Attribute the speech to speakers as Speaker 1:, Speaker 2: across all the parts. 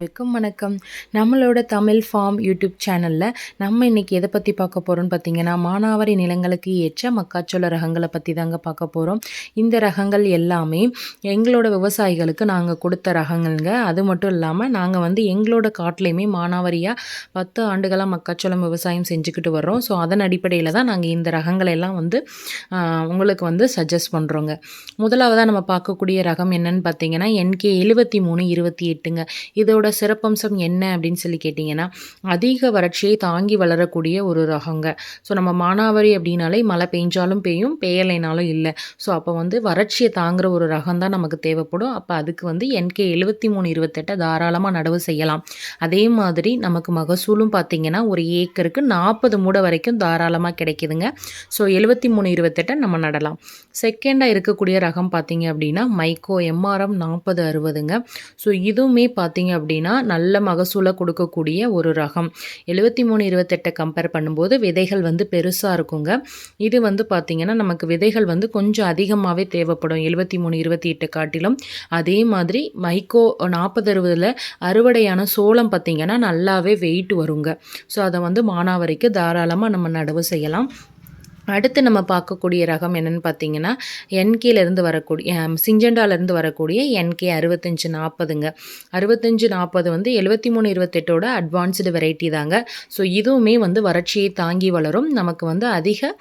Speaker 1: வணக்கம் வணக்கம். நம்மளோட தமிழ் ஃபார்ம் யூடியூப் சேனலில் நம்ம இன்றைக்கி எதை பற்றி பார்க்க போகிறோம்னு பார்த்தீங்கன்னா மானாவாரி நிலங்களுக்கு ஏற்ற மக்காச்சோள ரகங்களை பற்றி தாங்க பார்க்க போகிறோம் இந்த ரகங்கள் எல்லாமே எங்களோட விவசாயிகளுக்கு நாங்கள் கொடுத்த ரகங்கள்ங்க. அது மட்டும் இல்லாமல் நாங்கள் வந்து எங்களோட காட்டிலையுமே மானாவாரியாக பத்து ஆண்டுகளாக மக்காச்சோளம் விவசாயம் செஞ்சுக்கிட்டு வர்றோம். ஸோ அதன் அடிப்படையில் தான் நாங்கள் இந்த ரகங்களை எல்லாம் வந்து உங்களுக்கு வந்து சஜஸ்ட் பண்ணுறோங்க முதலாவதாக நம்ம பார்க்கக்கூடிய ரகம் என்னன்னு பார்த்தீங்கன்னா என்கே எழுபத்தி மூணு இருபத்தி எட்டுங்க. இதோட சிறப்பம்சம் என்ன அப்படின்னு சொல்லி கேட்டிங்கன்னா அதிக வறட்சியை தாங்கி வளரக்கூடிய ஒரு ரகங்க. ஸோ நம்ம மானாவாரி அப்படின்னாலே மழை பெஞ்சாலும் பெய்யும் பெய்யலைனாலும் இல்லை. ஸோ அப்போ வந்து வறட்சியை தாங்குற ஒரு ரகம் தான் நமக்கு தேவைப்படும். அப்போ அதுக்கு வந்து என்கே எழுபத்தி மூணு இருபத்தெட்டை தாராளமாக நடவு செய்யலாம். அதே மாதிரி நமக்கு மகசூலும் பார்த்தீங்கன்னா ஒரு ஏக்கருக்கு நாற்பது மூடை வரைக்கும் தாராளமாக கிடைக்குதுங்க. ஸோ எழுபத்தி மூணு இருபத்தெட்டை நம்ம நடலாம். செகண்டாக இருக்கக்கூடிய ரகம் பார்த்தீங்க அப்படின்னா மைக்கோ எம்ஆர்எம் நாற்பது அறுபதுங்க. ஸோ இதுவுமே பார்த்தீங்க அப்படின்னா அப்படின்னா நல்ல மகசூலை கொடுக்கக்கூடிய ஒரு ரகம். எழுபத்தி மூணு இருபத்தெட்டை கம்பேர் பண்ணும்போது விதைகள் வந்து பெருசாக இருக்குங்க. இது வந்து பார்த்திங்கன்னா நமக்கு விதைகள் வந்து கொஞ்சம் அதிகமாகவே தேவைப்படும். எழுபத்தி மூணு இருபத்தி எட்டு காட்டிலும். அதே மாதிரி மைக்கோ நாற்பது அறுபதில் அறுவடையான சோளம் பார்த்திங்கன்னா நல்லாவே வெயிட் வருங்க. ஸோ அதை வந்து மானாவரிக்கு தாராளமாக நம்ம நடவு செய்யலாம். அடுத்து நம்ம பார்க்கக்கூடிய ரகம் என்னென்னு பார்த்தீங்கன்னா என்கேலேருந்து வரக்கூடிய சிஞ்சண்டாலேருந்து வரக்கூடிய என்கே அறுபத்தஞ்சு நாற்பதுங்க. அறுபத்தஞ்சு நாற்பது வந்து எழுபத்தி மூணு இருபத்தெட்டோட அட்வான்ஸ்டு வெரைட்டி தாங்க. ஸோ இதுவுமே வந்து வறட்சியை தாங்கி வளரும். நமக்கு வந்து அதிக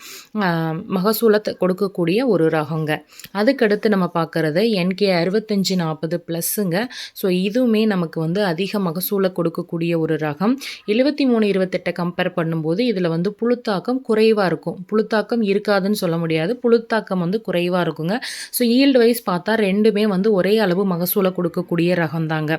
Speaker 1: மகசூலை த- கொடுக்கக்கூடிய ஒரு ரகங்க. அதுக்கடுத்து நம்ம பார்க்குறது என்கே அறுபத்தஞ்சு நாற்பது ப்ளஸ்ஸுங்க ஸோ இதுவுமே நமக்கு வந்து அதிக மகசூலை கொடுக்கக்கூடிய ஒரு ரகம். எழுபத்தி மூணு இருபத்தெட்டை கம்பேர் பண்ணும்போது இதில் வந்து புழுத்தாக்கம் குறைவாக இருக்கும். புழுத்தாக்கம் இருக்காதுன்னு சொல்ல முடியாது. புழுத்தாக்கம் வந்து குறைவாக இருக்குங்க. ஸோ ஈல்டு வைஸ் பார்த்தா ரெண்டுமே வந்து ஒரே அளவு மகசூலை கொடுக்கக்கூடிய ரகம் தாங்க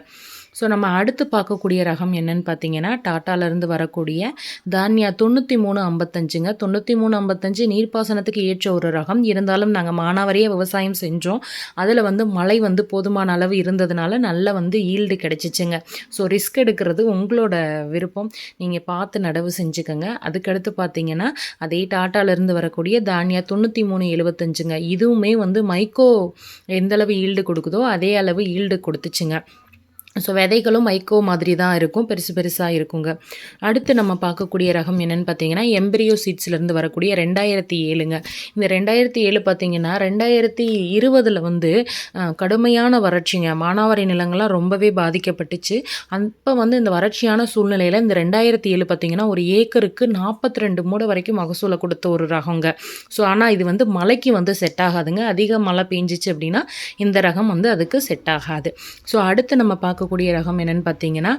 Speaker 1: ஸோ நம்ம அடுத்து பார்க்கக்கூடிய ரகம் என்னன்னு பார்த்தீங்கன்னா டாட்டாலேருந்து வரக்கூடிய தானியா தொண்ணூற்றி மூணு ஐம்பத்தஞ்சுங்க. தொண்ணூற்றி மூணு ஐம்பத்தஞ்சு நீர்ப்பாசனத்துக்கு ஏற்ற ஒரு ரகம். இருந்தாலும் நாங்கள் மானாவரையே விவசாயம் செஞ்சோம். அதில் வந்து மழை வந்து போதுமான அளவு இருந்ததுனால நல்ல வந்து ஈல்டு கிடச்சிச்சுங்க. ஸோ ரிஸ்க் எடுக்கிறது உங்களோட விருப்பம். நீங்கள் பார்த்து நடவு செஞ்சுக்கோங்க. அதுக்கடுத்து பார்த்தீங்கன்னா அதே டாட்டாலேருந்து வரக்கூடிய தானியா தொண்ணூற்றி மூணு எழுபத்தஞ்சுங்க இதுவுமே வந்து மைக்கோ எந்தளவு ஈல்டு கொடுக்குதோ அதே அளவு ஈல்டு கொடுத்துச்சுங்க. ஸோ விதைகளும் மைக்கோ மாதிரி தான் இருக்கும். பெருசு பெருசாக இருக்குங்க. அடுத்து நம்ம பார்க்கக்கூடிய ரகம் என்னென்னு பார்த்தீங்கன்னா எம்பிரியோ சீட்ஸ்லேருந்து வரக்கூடிய ரெண்டாயிரத்தி ஏழுங்க. இந்த ரெண்டாயிரத்தி ஏழு பார்த்தீங்கன்னா ரெண்டாயிரத்தி இருபதில் வந்து கடுமையான வறட்சிங்க. மானாவாரி நிலங்கள்லாம் ரொம்பவே பாதிக்கப்பட்டுச்சு. அப்போ வந்து இந்த வறட்சியான சூழ்நிலையில் இந்த ரெண்டாயிரத்தி ஏழு பார்த்தீங்கன்னா ஒரு ஏக்கருக்கு நாற்பத்தி ரெண்டு மூடை வரைக்கும் மகசூலை கொடுத்த ஒரு ரகங்க. ஸோ ஆனால் இது வந்து மழைக்கு வந்து செட் ஆகாதுங்க. அதிக மழை பெஞ்சிச்சு அப்படின்னா இந்த ரகம் வந்து அதுக்கு செட் ஆகாது. ஸோ அடுத்து நம்ம பார்க்கக்கூடிய ரகம் என்னென்னு பார்த்தீங்கன்னா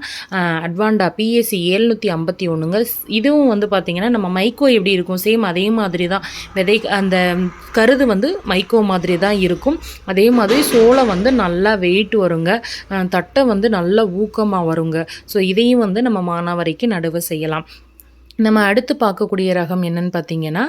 Speaker 1: அட்வான்டா அட்வாண்டா பிஎஸ்சி ஏழ்நூற்றி ஐம்பத்தி ஒன்றுங்க இதுவும் வந்து பார்த்தீங்கன்னா நம்ம மைக்கோ எப்படி இருக்கும்? சேம் அதே மாதிரி தான் விதை அந்த கருது வந்து மைக்கோ மாதிரி தான் இருக்கும். அதே மாதிரி சோளம் வந்து நல்லா வெயிட் வருங்க. தட்டை வந்து நல்லா ஊக்கமாக வருங்க. ஸோ இதையும் வந்து நம்ம மானாவரிக்கு நடுவு செய்யலாம். நம்ம அடுத்து பார்க்கக்கூடிய ரகம் என்னன்னு பார்த்தீங்கன்னா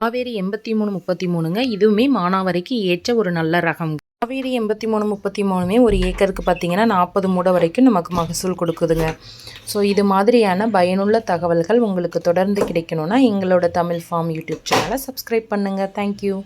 Speaker 1: காவேரி எண்பத்தி மூணு முப்பத்தி மூணுங்க. இதுவுமே மானாவரிக்கு ஏற்ற ஒரு நல்ல ரகம். காவேரி எண்பத்தி மூணு முப்பத்தி மூணுமே ஒரு ஏக்கருக்கு பார்த்தீங்கன்னா நாற்பது மூடை வரைக்கும் நமக்கு மகசூல் கொடுக்குதுங்க. ஸோ இது மாதிரியான பயனுள்ள தகவல்கள் உங்களுக்கு தொடர்ந்து கிடைக்கணும்னா எங்களோட தமிழ் ஃபார்ம் யூடியூப் சேனலை சப்ஸ்கிரைப் பண்ணுங்கள் தேங்க்யூ